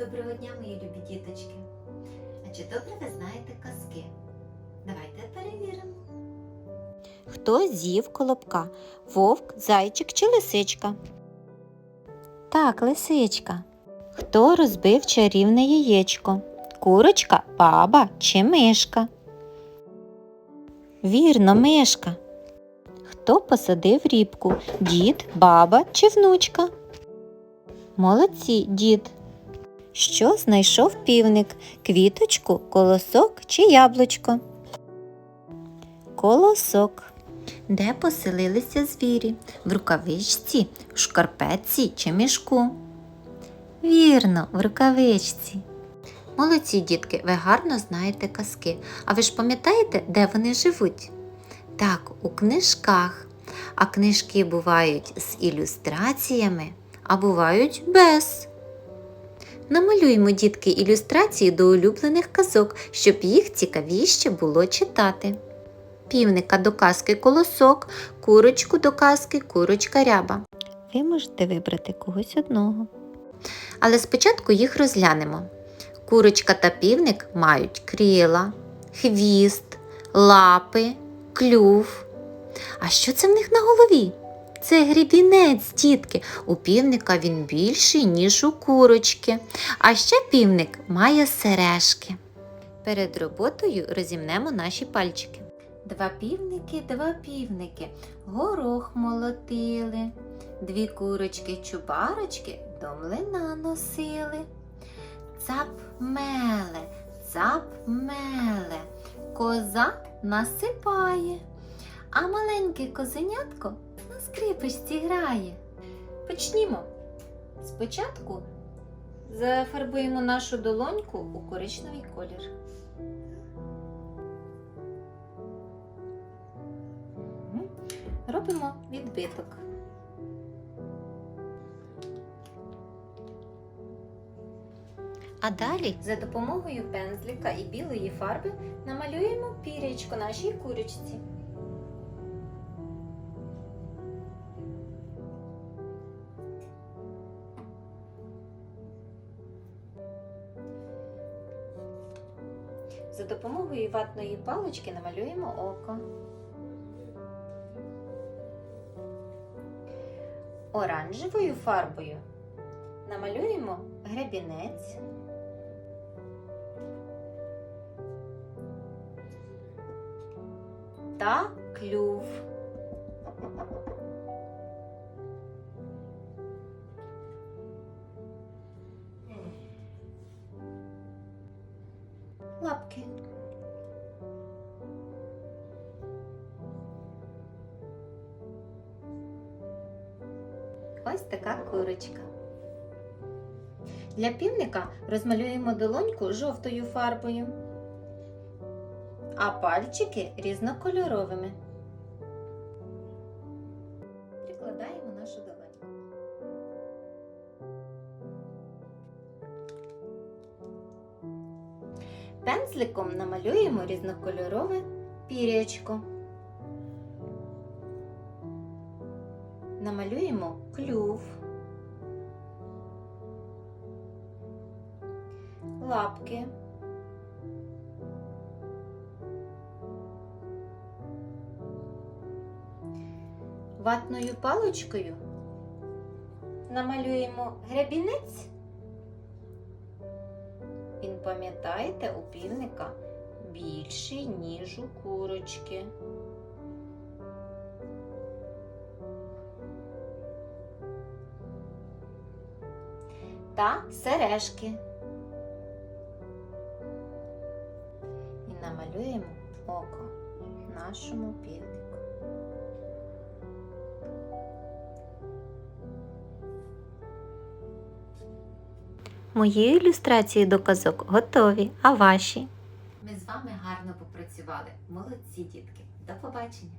Доброго дня, мої любі діточки. А чи добре ви знаєте казки? Давайте перевіримо. Хто з'їв колобка? Вовк, зайчик чи лисичка? Так, лисичка. Хто розбив чарівне яєчко? Курочка, баба чи мишка? Вірно, мишка. Хто посадив рібку? Дід, баба чи внучка? Молодці, дід. Що знайшов півник? Квіточку, колосок чи яблучко? Колосок. Де поселилися звірі? В рукавичці, в шкарпетці чи мішку? Вірно, в рукавичці. Молодці, дітки, ви гарно знаєте казки. А ви ж пам'ятаєте, де вони живуть? Так, у книжках. А книжки бувають з ілюстраціями, а бувають без. Намалюємо, дітки, ілюстрації до улюблених казок, щоб їх цікавіше було читати півника до казки колосок, курочку до казки курочка ряба. Ви можете вибрати когось одного. Але спочатку їх розглянемо. Курочка та півник мають крила, хвіст, лапи, клюв. А що це в них на голові? Це грібінець, дітки. У півника він більший, ніж у курочки. А ще півник має сережки. Перед роботою розімнемо наші пальчики. Два півники, два півники, горох молотили, дві курочки чубарочки до млина носили. Цап меле, цап меле, коза насипає, а маленьке козенятко на скрипочці грає. Почнімо. Спочатку зафарбуємо нашу долоньку у коричневий колір. Робимо відбиток. А далі за допомогою пензлика і білої фарби намалюємо пірячко нашій курочці. За допомогою ватної палички намалюємо око. Оранжевою фарбою намалюємо гребінець. Та клюв. Лапки. Ось така курочка. Для півника розмалюємо долоньку жовтою фарбою, а пальчики різнокольоровими. Пензликом намалюємо різнокольорове пірячко. намалюємо клюв, лапки, ватною паличкою намалюємо гребінець. Він, пам'ятаєте, у півника більший, ніж у курочки. та сережки. І намалюємо око нашому півнику. Мої ілюстрації до казок готові, а ваші? Ми з вами гарно попрацювали. Молодці, дітки. До побачення!